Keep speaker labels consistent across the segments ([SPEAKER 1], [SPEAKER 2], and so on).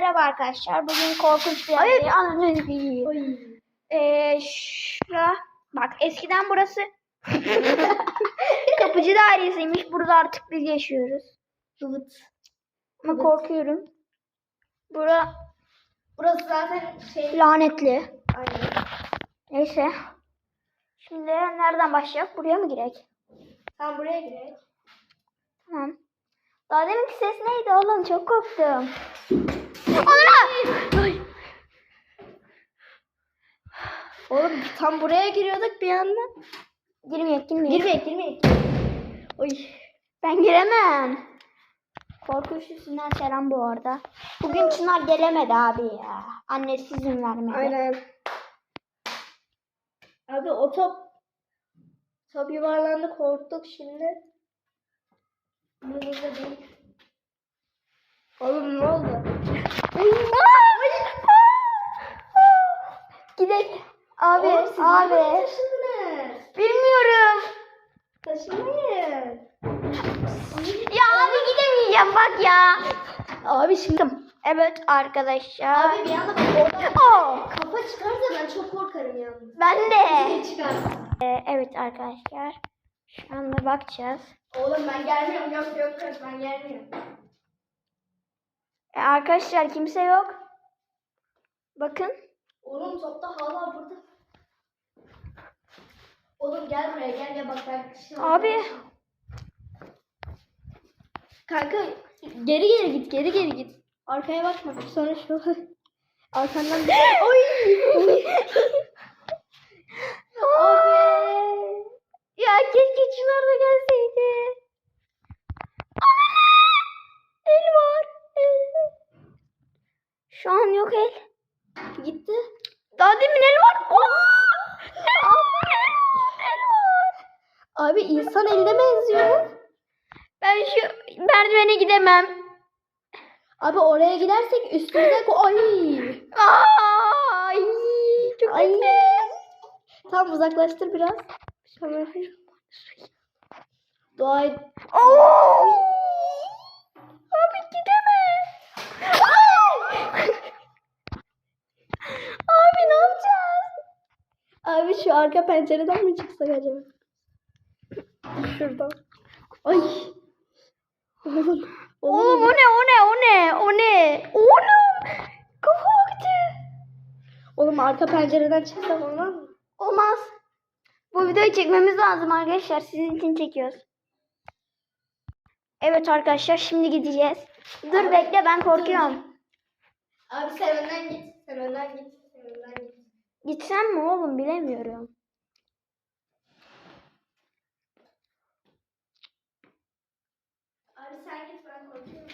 [SPEAKER 1] merhaba arkadaşlar. Bugün korkunç bir
[SPEAKER 2] Hayır,
[SPEAKER 1] yerde. Anladın Ee, şura. Bak eskiden burası kapıcı dairesiymiş. Burada artık biz yaşıyoruz.
[SPEAKER 2] Evet.
[SPEAKER 1] Ama korkuyorum. Bura
[SPEAKER 2] Burası zaten şey.
[SPEAKER 1] lanetli.
[SPEAKER 2] Aynen.
[SPEAKER 1] Neyse. Şimdi nereden başlayacak? Buraya mı girek?
[SPEAKER 2] Sen buraya girelim.
[SPEAKER 1] Tamam. Daha deminki ses neydi oğlum? Çok korktum. Onur!
[SPEAKER 2] Oğlum tam buraya giriyorduk bir anda.
[SPEAKER 1] Girmeyek, girmeyek.
[SPEAKER 2] Girmeyek girmeyek. Oy.
[SPEAKER 1] Ben giremem. Korkunç üstünden selam bu arada. Bugün Çınar gelemedi abi ya. Annesi izin vermedi.
[SPEAKER 2] Aynen. Abi o top top yuvarlandı korktuk şimdi. Burada değil. Oğlum ne oldu?
[SPEAKER 1] Gidelim. Abi,
[SPEAKER 2] Oğlum siz
[SPEAKER 1] abi.
[SPEAKER 2] taşındınız?
[SPEAKER 1] Bilmiyorum.
[SPEAKER 2] Taşınmayın.
[SPEAKER 1] Ya abi gidemeyeceğim bak ya.
[SPEAKER 2] Abi şimdi
[SPEAKER 1] Evet arkadaşlar.
[SPEAKER 2] Abi bir anda oradan
[SPEAKER 1] Oh,
[SPEAKER 2] kafa çıkarsa ben çok korkarım yalnız.
[SPEAKER 1] ben de.
[SPEAKER 2] çıkar?
[SPEAKER 1] Ee, evet arkadaşlar. Şu anda bakacağız.
[SPEAKER 2] Oğlum ben gelmiyorum. Yok yok yok ben gelmiyorum.
[SPEAKER 1] Ee, arkadaşlar kimse yok. Bakın.
[SPEAKER 2] Oğlum topta hala burada. Oğlum gel buraya gel gel bak ben şimdi-
[SPEAKER 1] Abi.
[SPEAKER 2] Kanka geri geri git geri geri git. Arkaya bakma sonra şu arkandan bir Oy!
[SPEAKER 1] Abi. Ya keşke Çınar da gelseydi. Ana! El var. El. Şu an yok el.
[SPEAKER 2] Gitti.
[SPEAKER 1] Daha demin el var. Aa! El var. El var.
[SPEAKER 2] Abi insan eline benziyor.
[SPEAKER 1] Ben şu merdivene gidemem.
[SPEAKER 2] Abi oraya gidersek üstümüze Ay.
[SPEAKER 1] Ay, çok
[SPEAKER 2] Ay.
[SPEAKER 1] kötü.
[SPEAKER 2] Tamam uzaklaştır biraz. Şöyle. Dua et.
[SPEAKER 1] Abi gidemem.
[SPEAKER 2] Abi ne yapacağız? Abi şu arka pencereden mi çıksak acaba? Şuradan. Ay. Oğlum.
[SPEAKER 1] Oğlum o ne o ne o ne o ne? Oğlum kafa baktı.
[SPEAKER 2] Oğlum arka pencereden çıksak olmaz mı?
[SPEAKER 1] Olmaz. Bu videoyu çekmemiz lazım arkadaşlar. Sizin için çekiyoruz. Evet arkadaşlar şimdi gideceğiz. Dur bekle ben korkuyorum.
[SPEAKER 2] Abi. Sen önden git. Sen önden git.
[SPEAKER 1] Gitsem mi oğlum bilemiyorum.
[SPEAKER 2] Abi sen git ben korkuyorum.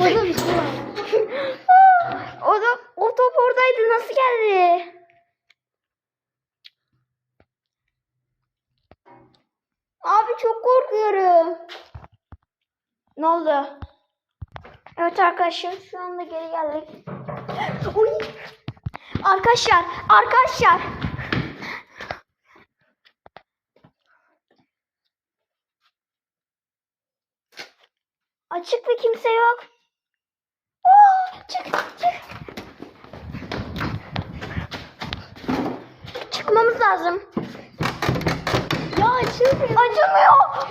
[SPEAKER 1] Orada bir şey var. o, da, o top oradaydı. Nasıl geldi? Abi çok korkuyorum. Ne oldu? Evet arkadaşlar şu anda geri geldik. Uy. Arkadaşlar, arkadaşlar. Açık ve kimse yok. Oo, çık, çık. Çıkmamız lazım.
[SPEAKER 2] Ya açılmıyor.
[SPEAKER 1] Acımıyor.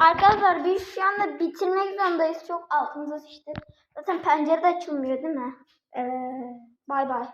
[SPEAKER 1] Arkadaşlar biz şu anda bitirmek zorundayız. Çok altımıza sıçtık. Zaten pencere de açılmıyor değil mi?
[SPEAKER 2] Evet.
[SPEAKER 1] Bay bay.